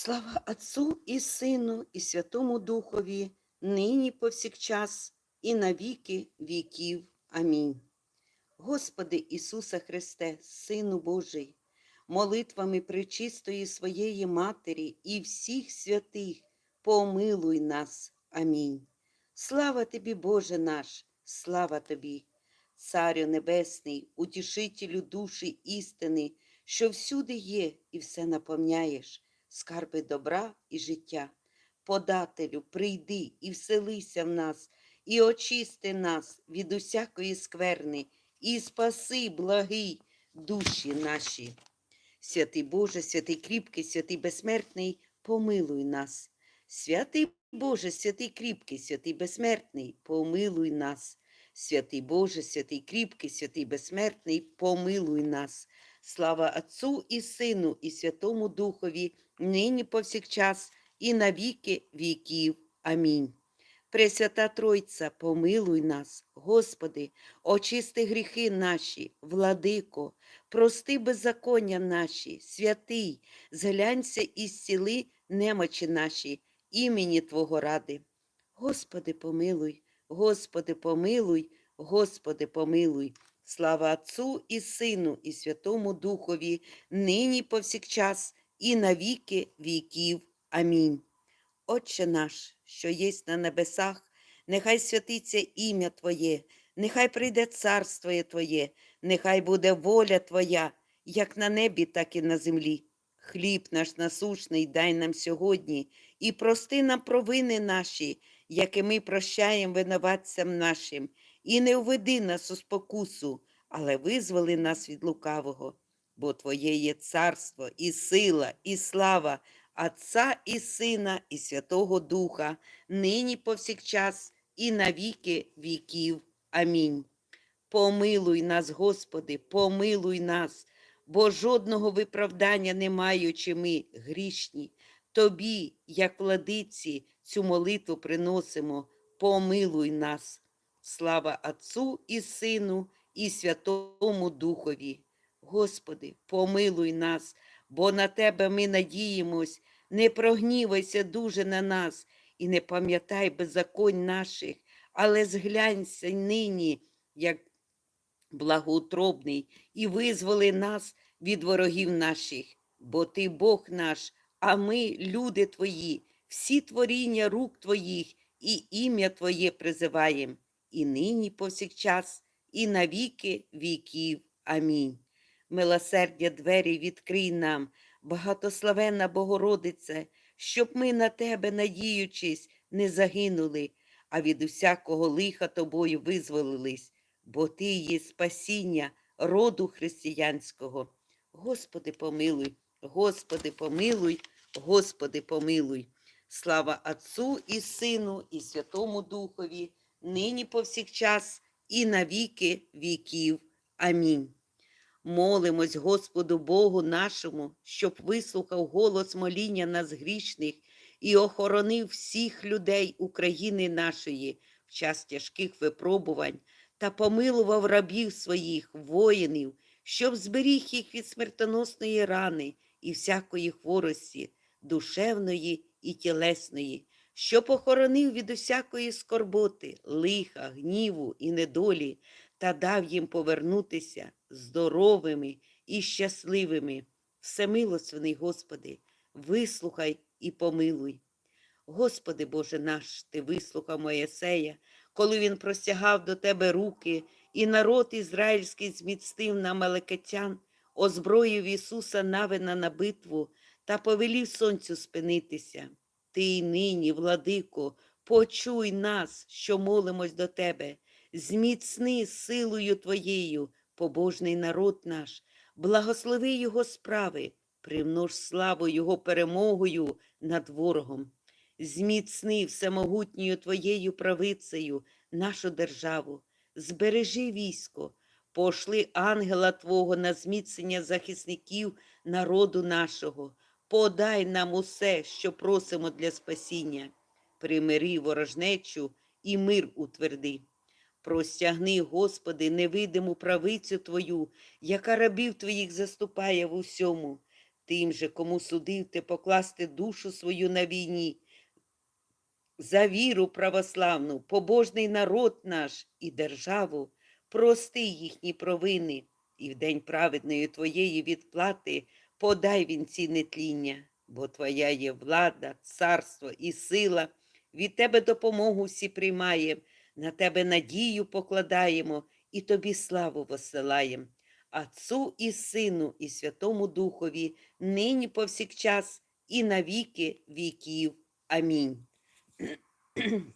Слава Отцу і Сину, і Святому Духові, нині повсякчас, і на віки віків. Амінь. Господи Ісуса Христе, Сину Божий, молитвами пречистої своєї Матері і всіх святих, помилуй нас. Амінь. Слава тобі, Боже наш, слава тобі, Царю Небесний, утішителю душі істини, що всюди є і все наповняєш, скарби добра і життя. Подателю, прийди і вселися в нас, і очисти нас від усякої скверни, і спаси, благий, душі наші. Святий Боже, святий кріпкий, святий безсмертний, помилуй нас. Святий Боже, святий кріпкий, святий безсмертний, помилуй нас. Святий Боже, святий кріпкий, святий безсмертний, помилуй нас. Слава Отцу і Сину, і Святому Духові, нині повсякчас, і на віки віків. Амінь. Пресвята Тройця, помилуй нас, Господи, очисти гріхи наші, владико, прости беззаконня наші, святий, зглянься і зціли немочі наші, імені Твого ради. Господи, помилуй, Господи, помилуй, Господи, помилуй. Слава Отцу і Сину, і Святому Духові, нині повсякчас, і на віки віків. Амінь. Отче наш, що єсть на небесах, нехай святиться ім'я Твоє, нехай прийде царство Твоє, нехай буде воля Твоя, як на небі, так і на землі. Хліб наш насушний дай нам сьогодні, і прости нам провини наші, які ми прощаємо винуватцям нашим, і не введи нас у спокусу, але визволи нас від лукавого. Бо Твоє є царство, і сила, і слава, Отця і Сина, і Святого Духа, нині повсякчас, і на віки віків. Амінь. Помилуй нас, Господи, помилуй нас, бо жодного виправдання не маючи ми грішні. Тобі, як владиці, цю молитву приносимо, помилуй нас. Слава Отцу і Сину, і Святому Духові. Господи, помилуй нас, бо на Тебе ми надіємось, не прогнівайся дуже на нас і не пам'ятай беззаконь наших, але зглянься нині, як благоутробний, і визволи нас від ворогів наших, бо Ти Бог наш, а ми, люди Твої, всі творіння рук Твоїх і ім'я Твоє призиваєм, і нині повсякчас, і на віки віків. Амінь. Милосердя двері відкрий нам, багатославенна Богородице, щоб ми на Тебе, надіючись, не загинули, а від усякого лиха тобою визволились, бо Ти є спасіння роду християнського. Господи, помилуй, Господи, помилуй, Господи, помилуй. Слава Отцу і Сину, і Святому Духові, нині повсякчас, і на віки віків. Амінь. Молимось Господу Богу нашому, щоб вислухав голос моління нас грішних і охоронив всіх людей України нашої в час тяжких випробувань та помилував рабів своїх, воїнів, щоб зберіг їх від смертоносної рани і всякої хворості, душевної і тілесної, щоб охоронив від усякої скорботи, лиха, гніву і недолі та дав їм повернутися здоровими і щасливими. Всемилостивний Господи, вислухай і помилуй. Господи Боже наш, Ти вислухав Моєсея, коли він простягав до Тебе руки, і народ ізраїльський зміцнив на Малекетян, озброїв Ісуса Навина на битву та повелів сонцю спинитися. Ти й нині, владико, почуй нас, що молимось до Тебе, зміцни силою Твоєю, побожний народ наш, благослови Його справи, примнож славу Його перемогою над ворогом. Зміцни всемогутньою Твоєю правицею нашу державу, збережи військо, пошли ангела Твого на зміцнення захисників народу нашого, подай нам усе, що просимо для спасіння, примири ворожнечу і мир утверди. Простягни, Господи, невидиму правицю Твою, яка рабів Твоїх заступає в усьому. тим же, кому судив ти покласти душу свою на війні, за віру православну, побожний народ наш і державу, прости їхні провини, і в день праведної твоєї відплати подай вінці нетління, бо твоя є влада, царство і сила, від тебе допомогу всі приймаєм, на тебе надію покладаємо і тобі славу посилаєм. Отцу і Сину, і Святому Духові, нині повсякчас, і на віки віків. Амінь.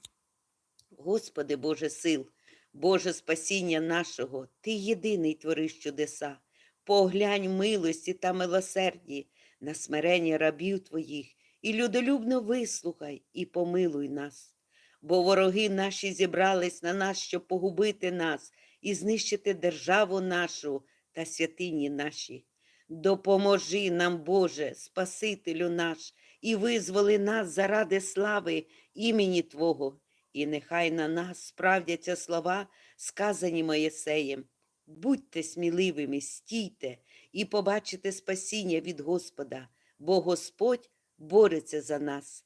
Господи Боже сил, Боже спасіння нашого, Ти єдиний твориш чудеса. Поглянь милості та милосерді на смирення рабів Твоїх, і людолюбно вислухай і помилуй нас. Бо вороги наші зібрались на нас, щоб погубити нас і знищити державу нашу та святині наші. Допоможи нам, Боже, Спасителю наш, і визволи нас заради слави імені Твого, і нехай на нас справдяться слова, сказані Моєсеєм. Будьте сміливими, стійте і побачите спасіння від Господа, бо Господь бореться за нас.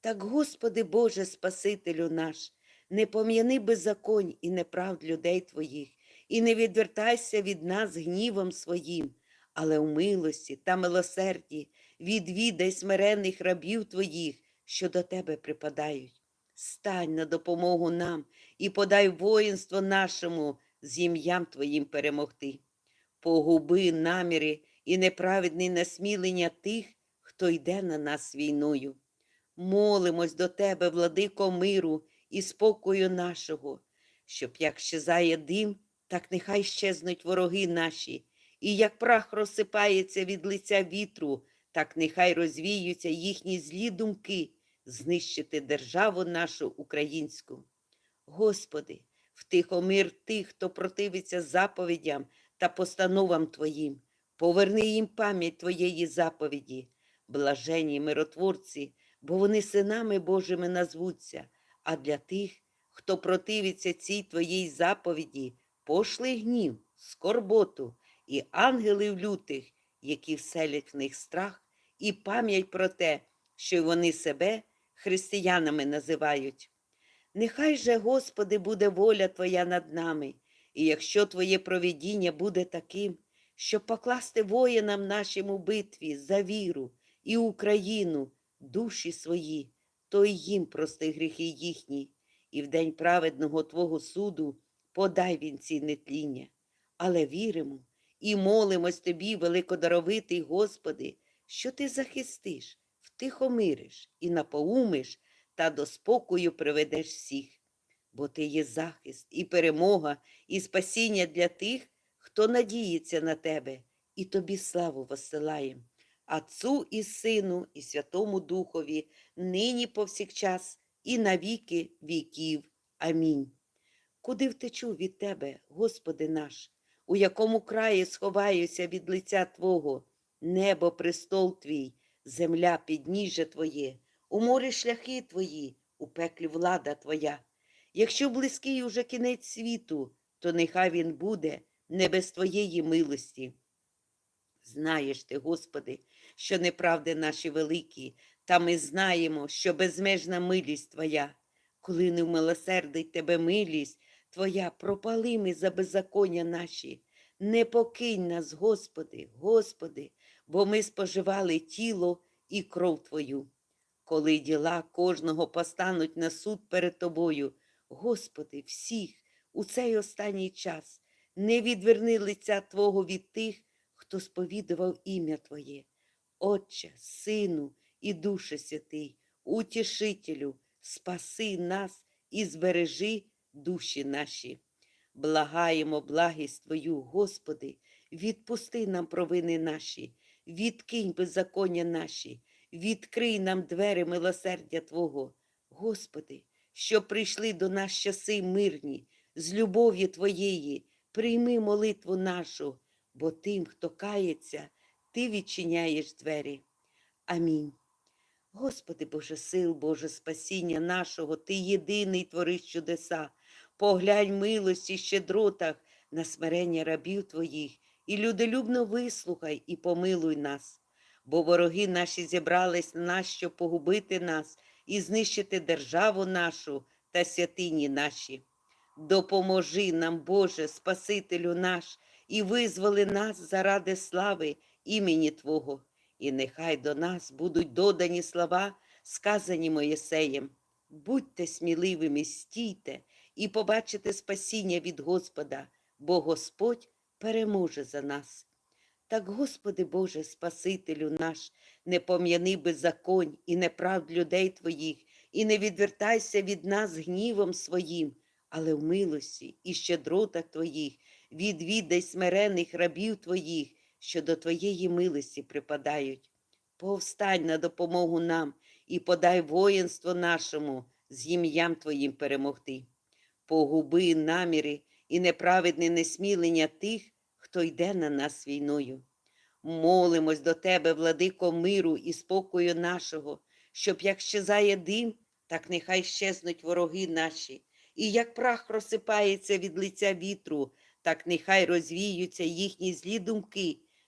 Так, Господи Боже, Спасителю наш, не пом'яни беззаконь і неправд людей Твоїх, і не відвертайся від нас гнівом своїм, але у милості та милосерді відвідай смирених рабів Твоїх, що до Тебе припадають. Стань на допомогу нам і подай воїнство нашому з ім'ям Твоїм перемогти. Погуби наміри і неправедне насмілення тих, хто йде на нас війною. Молимось до Тебе, владико миру і спокою нашого, щоб як щезає дим, так нехай щезнуть вороги наші, і як прах розсипається від лиця вітру, так нехай розвіються їхні злі думки знищити державу нашу українську. Господи, втихомир тих, хто противиться заповідям та постановам Твоїм, поверни їм пам'ять Твоєї заповіді, блажені миротворці, бо вони синами Божими назвуться, а для тих, хто противиться цій Твоїй заповіді, пошли гнів, скорботу і ангелів лютих, які вселять в них страх, і пам'ять про те, що вони себе християнами називають. Нехай же, Господи, буде воля Твоя над нами, і якщо Твоє провідіння буде таким, щоб покласти воїнам нашим у битві за віру і Україну, душі свої, то й їм прости гріхи їхні, і в день праведного Твого суду подай вінці нетління. Але віримо і молимось Тобі, великодаровитий Господи, що Ти захистиш, втихомириш і напоумиш та до спокою приведеш всіх. Бо ти є захист і перемога, і спасіння для тих, хто надіється на тебе, і тобі славу воссилаєм. Отцу і Сину, і Святому Духові, нині повсякчас, і на віки віків. Амінь. Куди втечу від Тебе, Господи наш, у якому краї сховаюся від лиця Твого, небо престол Твій, земля підніжжя Твоє, у морі шляхи Твої, у пеклі влада Твоя. Якщо близький уже кінець світу, то нехай він буде не без Твоєї милості. Знаєш ти, Господи, що неправди наші великі, та ми знаємо, що безмежна милість Твоя. Коли не вмилосердить Тебе милість, Твоя пропали ми за беззаконня наші. Не покинь нас, Господи, Господи, бо ми споживали тіло і кров Твою. Коли діла кожного постануть на суд перед Тобою, Господи, всіх у цей останній час не відверни лиця Твого від тих, хто сповідував ім'я Твоє. Отче, Сину і Душе Святий, Утішителю, спаси нас і збережи душі наші. Благаємо благість Твою, Господи, відпусти нам провини наші, відкинь беззаконня наші, відкрий нам двері милосердя Твого. Господи, що прийшли до нас часи мирні, з любов'ю Твоєї, прийми молитву нашу, бо тим, хто кається, Ти відчиняєш двері. Амінь. Господи Боже сил, Боже спасіння нашого, Ти єдиний твориш чудеса. Поглянь милості щедротах на смирення рабів Твоїх, і людолюбно вислухай і помилуй нас. бо вороги наші зібрались на нас, щоб погубити нас і знищити державу нашу та святині наші. Допоможи нам, Боже, Спасителю наш, і визволи нас заради слави імені Твого. І нехай до нас будуть додані слова, сказані Моїсеєм. Будьте сміливими, стійте і побачите спасіння від Господа, бо Господь переможе за нас. Так, Господи Боже, Спасителю наш, не пом'яни беззаконь і неправд людей Твоїх, і не відвертайся від нас гнівом своїм, але в милості і щедротах Твоїх відвідай смирених рабів Твоїх, що до Твоєї милості припадають. Повстань на допомогу нам і подай воїнство нашому з ім'ям Твоїм перемогти. Погуби наміри і неправедне несмілення тих, хто йде на нас війною. Молимось до Тебе, владико миру і спокою нашого, щоб як щезає дим, так нехай щезнуть вороги наші, і як прах розсипається від лиця вітру, так нехай розвіються їхні злі думки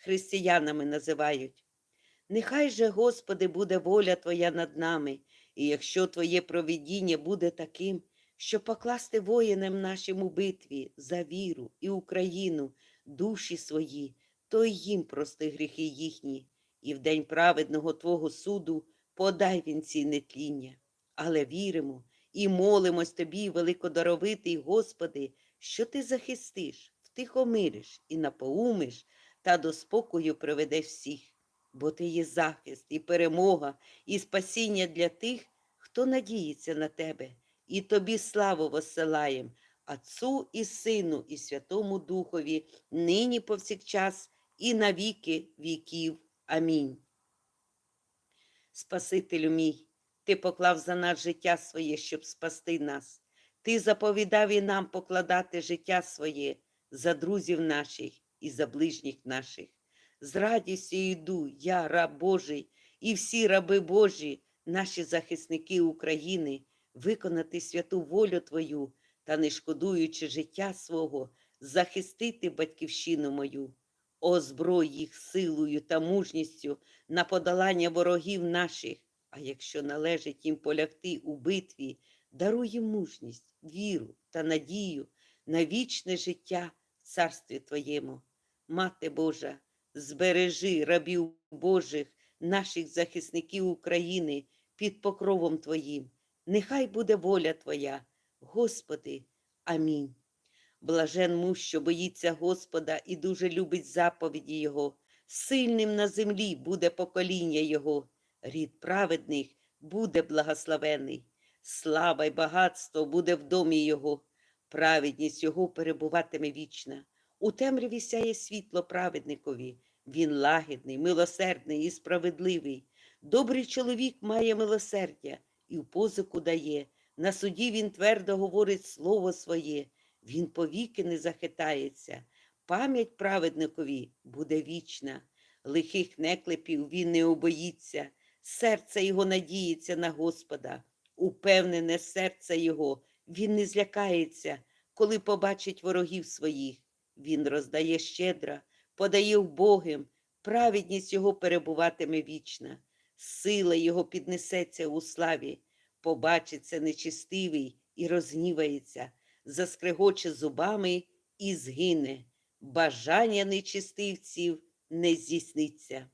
християнами називають. Нехай же, Господи, буде воля Твоя над нами, і якщо Твоє провидіння буде таким, що покласти воїнам нашим у битві за віру і Україну, душі свої, то й їм прости гріхи їхні, і в день праведного Твого суду подай вінці нетління. Але віримо і молимось Тобі, великодаровитий Господи, що Ти захистиш, втихомириш і напоумиш та до спокою приведеш всіх, бо Ти є захист і перемога, і спасіння для тих, хто надіється на Тебе, і Тобі славу воссилаєм, Отцу і Сину, і Святому Духові, нині повсякчас, і на віки віків. Амінь. Спасителю мій, Ти поклав за нас життя своє, щоб спасти нас. Ти заповідав і нам покладати життя своє за друзів наших і за ближніх наших. З радістю йду, я, раб Божий, і всі раби Божі, наші захисники України, виконати святу волю Твою та, не шкодуючи життя свого, захистити батьківщину мою, озброй їх силою та мужністю на подолання ворогів наших, а якщо належить їм полягти у битві, даруй їм мужність, віру та надію на вічне життя в царстві Твоєму. Мати Божа, збережи рабів Божих, наших захисників України під покровом Твоїм. Нехай буде воля Твоя, Господи. Амінь. Блажен муж, що боїться Господа і дуже любить заповіді Його. Сильним на землі буде покоління Його, рід праведних буде благословений. Слава й багатство буде в домі Його, праведність Його перебуватиме вічна. У темряві сяє світло праведникові. Він лагідний, милосердний і справедливий. Добрий чоловік має милосердя і в позику дає. На суді він твердо говорить слово своє, він повіки не захитається. Пам'ять праведникові буде вічна. Лихих неклепів він не обоїться, серце його надіється на Господа. Упевнене серце його, він не злякається, коли побачить ворогів своїх. Він роздає щедро, подає вбогим, праведність його перебуватиме вічна, сила його піднесеться у славі, побачиться нечистивий і розгнівається, заскрегоче зубами і згине. Бажання нечистивців не здійсниться.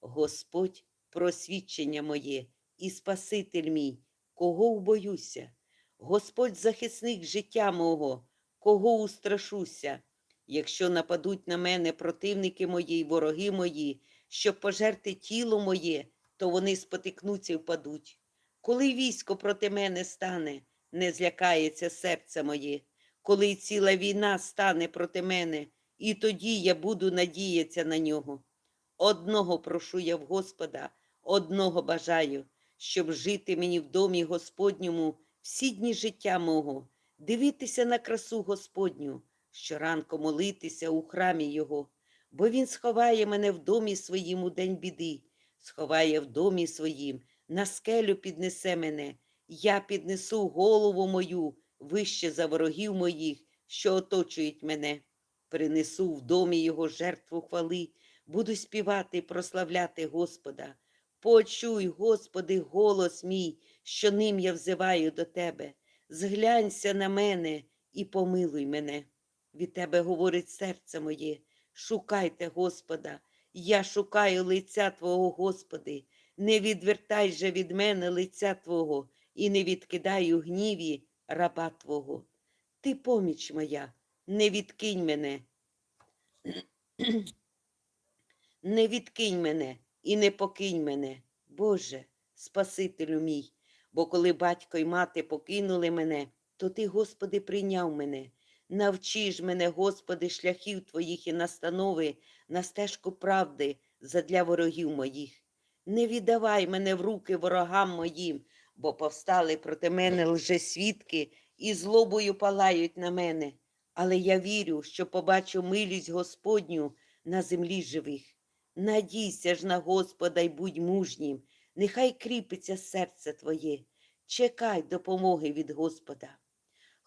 Господь, просвідчення моє і Спаситель мій, кого убоюся, Господь захисник життя мого, кого устрашуся. Якщо нападуть на мене противники мої й вороги мої, щоб пожерти тіло моє, то вони спотикнуться й впадуть. Коли військо проти мене стане, не злякається серце моє, коли ціла війна стане проти мене, і тоді я буду надіятися на нього. Одного прошу я в Господа, одного бажаю, щоб жити мені в домі Господньому всі дні життя мого, дивитися на красу Господню, щоранку молитися у храмі Його, бо Він сховає мене в домі своїм у день біди, сховає в домі своїм, на скелю піднесе мене, я піднесу голову мою вище за ворогів моїх, що оточують мене. Принесу в домі Його жертву хвали, буду співати і прославляти Господа. Почуй, Господи, голос мій, що ним я взиваю до Тебе. Зглянься на мене і помилуй мене. Від Тебе говорить серце моє. Шукайте Господа, я шукаю лиця Твого, Господи. Не відвертай же від мене лиця Твого і не відкидай у гніві раба Твого. Ти поміч моя, не відкинь мене. Не відкинь мене і не покинь мене, Боже, Спасителю мій. Бо коли батько й мати покинули мене, то Ти, Господи, прийняв мене. Навчи ж мене, Господи, шляхів Твоїх і настанови на стежку правди задля ворогів моїх. Не віддавай мене в руки ворогам моїм, бо повстали проти мене лжесвідки і злобою палають на мене. Але я вірю, що побачу милість Господню на землі живих. Надійся ж на Господа й будь мужнім, нехай кріпиться серце твоє, чекай допомоги від Господа.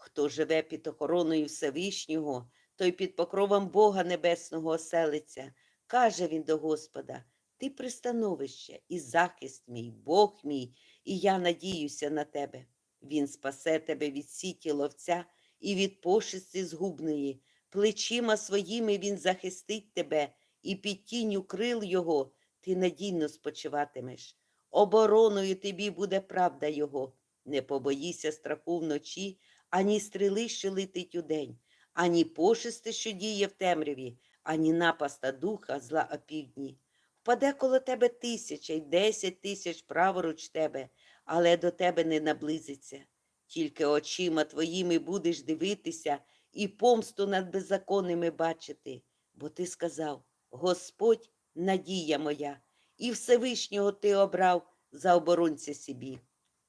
Хто живе під охороною Всевишнього, той під покровом Бога Небесного оселиться, каже він до Господа, ти пристановище і захист мій, Бог мій, і я надіюся на тебе. Він спасе тебе від сіті ловця і від пошисті згубної, плечима своїми він захистить тебе, і під тінню крил його ти надійно спочиватимеш. Обороною тобі буде правда його. Не побоїся страху вночі, ані стріли, що летить удень, ані пошисти, що діє в темряві, ані напаста духа зла опівдні. Впаде коло тебе тисяча й десять тисяч праворуч тебе, але до тебе не наблизиться. Тільки очима твоїми будеш дивитися і помсту над беззаконними бачити, бо ти сказав Господь надія моя, і Всевишнього ти обрав за оборонця собі.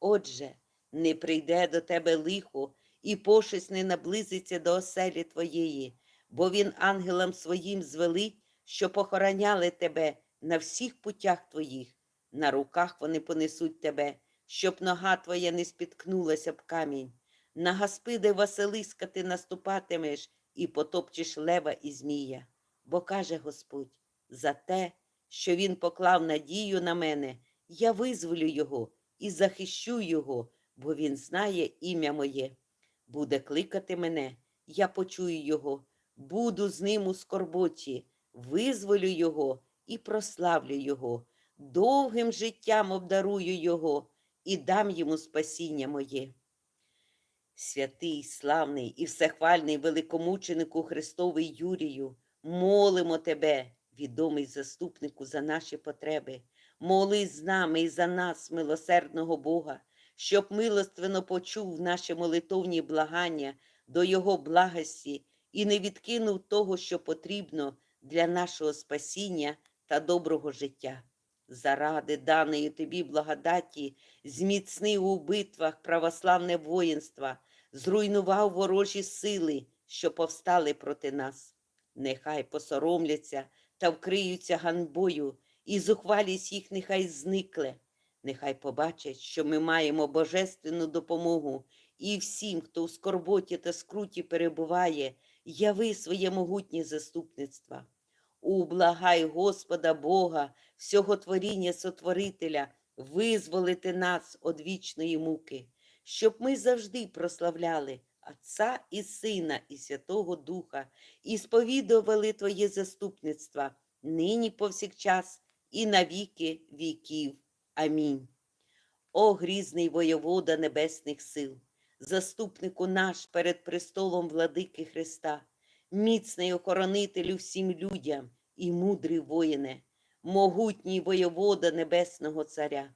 Отже, не прийде до тебе лихо, і пошесть не наблизиться до оселі твоєї, бо він ангелам своїм звелить, що похороняли тебе на всіх путях твоїх. На руках вони понесуть тебе, щоб нога твоя не спіткнулася б камінь. На гаспиди Василиска ти наступатимеш і потопчеш лева і змія. Бо каже Господь, за те, що він поклав надію на мене, я визволю його і захищу його, бо він знає ім'я моє. Буде кликати мене, я почую його, буду з ним у скорботі, визволю його і прославлю його, довгим життям обдарую його і дам йому спасіння моє. Святий, славний і всехвальний великомученику Христовий Юрію, молимо тебе, відомий заступнику, за наші потреби. Молись з нами і за нас, милосердного Бога, щоб милостивно почув наші молитовні благання до Його благості і не відкинув того, що потрібно для нашого спасіння та доброго життя. Заради даної тобі благодаті, зміцни у битвах православне воїнство, зруйнував ворожі сили, що повстали проти нас. Нехай посоромляться та вкриються ганьбою, і зухвалість їх нехай зникле. Нехай побачать, що ми маємо божественну допомогу, і всім, хто в скорботі та скруті перебуває, яви своє могутнє заступництва. Ублагай Господа Бога, всього творіння Сотворителя, визволити нас від вічної муки, щоб ми завжди прославляли Отця і Сина, і Святого Духа, і сповідували Твоє заступництво нині повсякчас і на віки віків. Амінь. О грізний воєвода небесних сил, заступнику наш перед престолом владики Христа, міцний охоронителю всім людям і мудрий воїне, могутній воєвода Небесного Царя.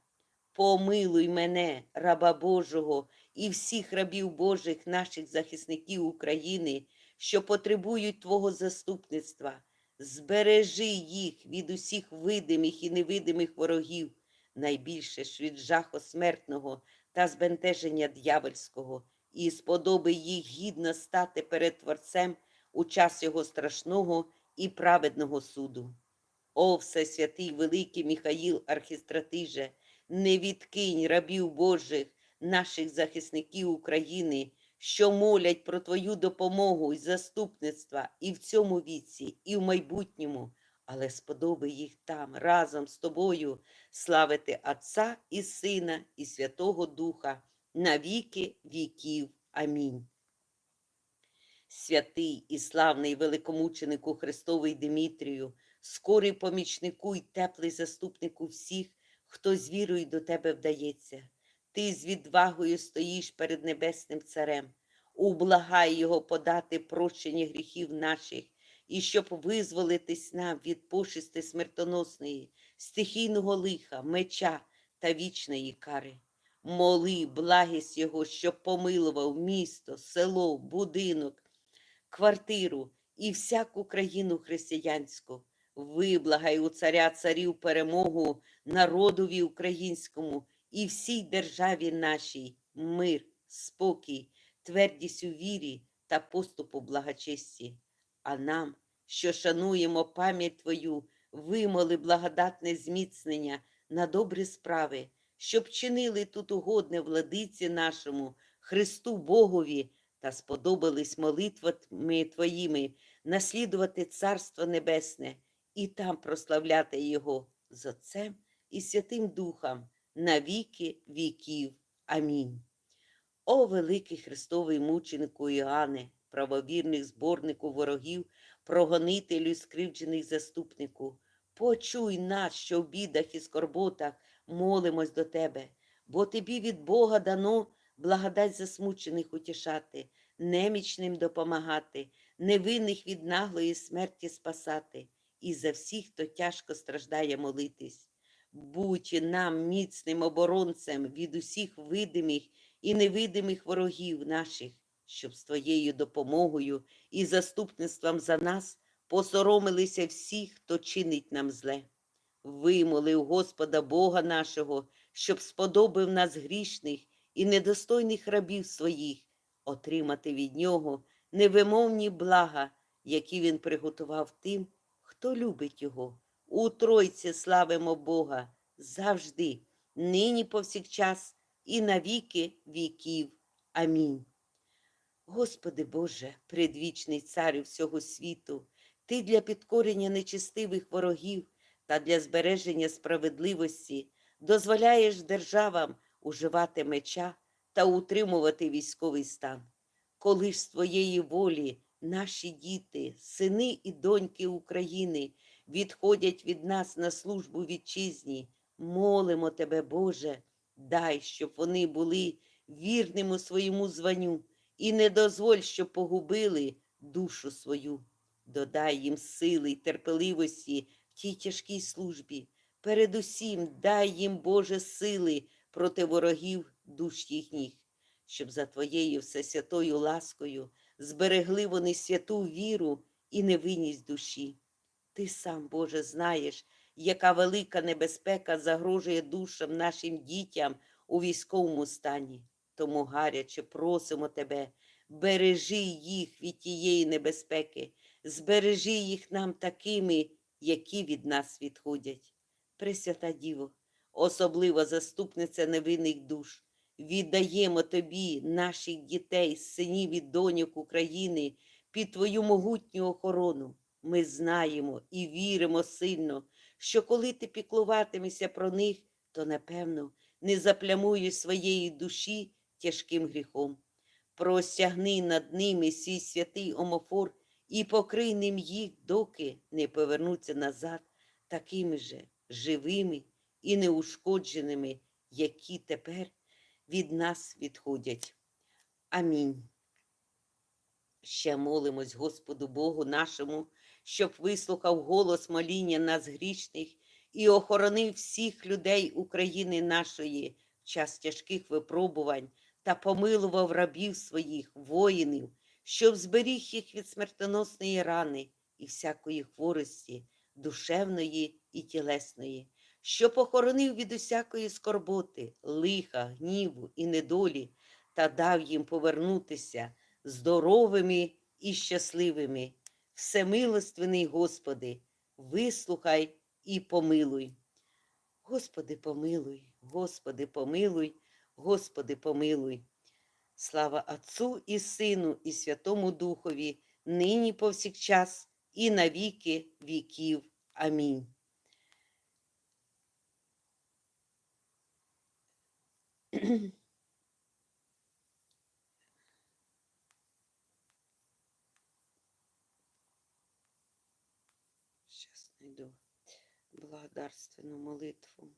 Помилуй мене, раба Божого, і всіх рабів Божих наших захисників України, що потребують Твого заступництва. Збережи їх від усіх видимих і невидимих ворогів, найбільше ж від жаху смертного та збентеження д'явольського, і сподоби їх гідно стати перед Творцем у час його страшного і праведного суду. О, Всесвятий Великий Міхаїл Архістратиже, не відкинь рабів Божих, наших захисників України, що молять про Твою допомогу і заступництва і в цьому віці, і в майбутньому, але сподоби їх там разом з тобою славити Отця і Сина, і Святого Духа на віки віків. Амінь. Святий і славний великомученику Христовий Димітрію, скорий помічнику й теплий заступнику всіх, хто з вірою до тебе вдається. Ти з відвагою стоїш перед Небесним Царем, ублагай Його подати прощення гріхів наших, і щоб визволитись нам від пошисти смертоносної, стихійного лиха, меча та вічної кари. Моли благість Його, щоб помилував місто, село, будинок, квартиру і всяку країну християнську. Виблагай у царя царів перемогу народові українському і всій державі нашій мир, спокій, твердість у вірі та поступу благочесті. А нам, що шануємо пам'ять Твою, вимоли благодатне зміцнення на добрі справи, щоб чинили тут угодне владиці нашому, Христу Богові, та сподобались молитвами Твоїми наслідувати Царство Небесне і там прославляти Його з Отцем і Святим Духом на віки віків. Амінь. О великий Христовий мученику Іоанне, правовірних зборнику ворогів, прогонителю скривджених заступнику, почуй нас, що в бідах і скорботах молимось до тебе, бо тобі від Бога дано благодать засмучених утішати, немічним допомагати, невинних від наглої смерті спасати, і за всіх, хто тяжко страждає молитись. Будь нам міцним оборонцем від усіх видимих і невидимих ворогів наших, щоб з Твоєю допомогою і заступництвом за нас посоромилися всі, хто чинить нам зле. Вимолив Господа Бога нашого, щоб сподобив нас грішних і недостойних рабів своїх, отримати від Нього невимовні блага, які Він приготував тим, хто любить Його. У Тройці славимо Бога завжди, нині повсякчас і на віки віків. Амінь. Господи Боже, предвічний царю всього світу, Ти для підкорення нечистивих ворогів та для збереження справедливості дозволяєш державам уживати меча та утримувати військовий стан. Коли ж з Твоєї волі наші діти, сини і доньки України відходять від нас на службу вітчизні, молимо Тебе, Боже, дай, щоб вони були вірними своєму званню і не дозволь, щоб погубили душу свою. Додай їм сили й терпеливості в тій тяжкій службі. Передусім дай їм, Боже, сили проти ворогів душ їхніх, щоб за Твоєю всесвятою ласкою зберегли вони святу віру і невинність душі. Ти сам, Боже, знаєш, яка велика небезпека загрожує душам нашим дітям у військовому стані. Тому гаряче просимо тебе, бережи їх від тієї небезпеки, збережи їх нам такими, які від нас відходять. Пресвята Діво, особливо заступниця невинних душ, віддаємо тобі, наших дітей, синів і доньок України під твою могутню охорону. Ми знаємо і віримо сильно, що коли ти піклуватимешся про них, то, напевно, не заплямуєш своєї душі тяжким гріхом. Простягни над ними свій святий омофор і покрий ним їх, доки не повернуться назад такими же живими і неушкодженими, які тепер від нас відходять. Амінь. Ще молимось Господу Богу нашому, щоб вислухав голос моління нас грішних і охоронив всіх людей України нашої в час тяжких випробувань та помилував рабів своїх, воїнів, щоб зберіг їх від смертоносної рани і всякої хворості, душевної і тілесної, що похоронив від усякої скорботи, лиха, гніву і недолі, та дав їм повернутися здоровими і щасливими. Всемилостивний Господи, вислухай і помилуй. Господи, помилуй, Господи, помилуй, Господи, помилуй. Слава Отцу і Сину, і Святому Духові, нині повсякчас, і на віки віків. Амінь. Сейчас найду благодарственну молитву.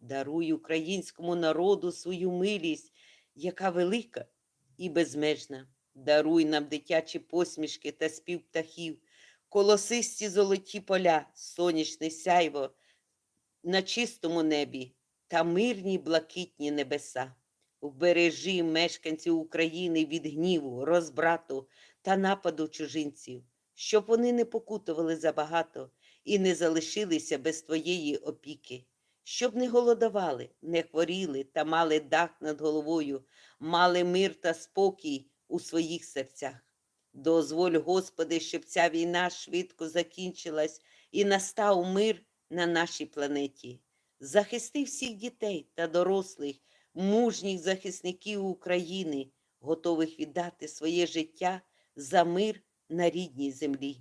даруй українському народу свою милість, яка велика і безмежна. Даруй нам дитячі посмішки та спів птахів, колосисті золоті поля, сонячне сяйво на чистому небі та мирні блакитні небеса. Вбережи мешканців України від гніву, розбрату та нападу чужинців, щоб вони не покутували забагато і не залишилися без твоєї опіки, щоб не голодували, не хворіли та мали дах над головою, мали мир та спокій у своїх серцях. Дозволь, Господи, щоб ця війна швидко закінчилась і настав мир на нашій планеті. Захисти всіх дітей та дорослих, мужніх захисників України, готових віддати своє життя за мир на рідній землі.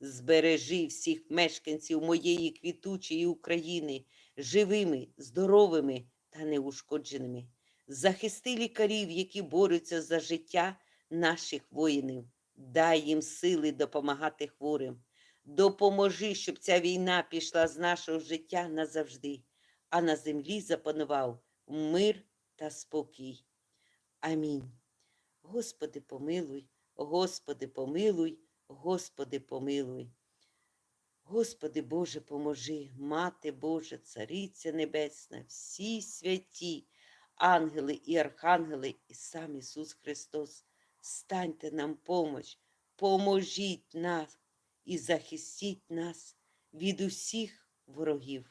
Збережи всіх мешканців моєї квітучої України живими, здоровими та неушкодженими. Захисти лікарів, які борються за життя наших воїнів. Дай їм сили допомагати хворим. Допоможи, щоб ця війна пішла з нашого життя назавжди, а на землі запанував мир та спокій. Амінь. Господи, помилуй, Господи, помилуй, Господи, помилуй. Господи Боже, поможи, Мати Божа, Цариця Небесна, всі святі, ангели і архангели, і сам Ісус Христос, станьте нам помощ, поможіть нас і захистіть нас від усіх ворогів.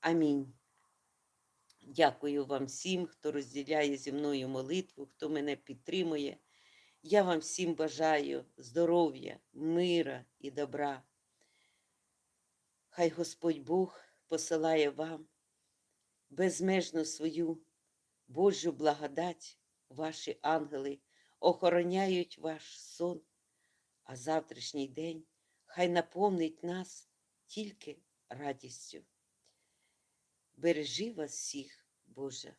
Амінь. Дякую вам всім, хто розділяє зі мною молитву, хто мене підтримує. Я вам всім бажаю здоров'я, мира і добра. Хай Господь Бог посилає вам безмежно свою Божу благодать, ваші ангели охороняють ваш сон, а завтрашній день хай наповнить нас тільки радістю. Бережи вас всіх, Боже,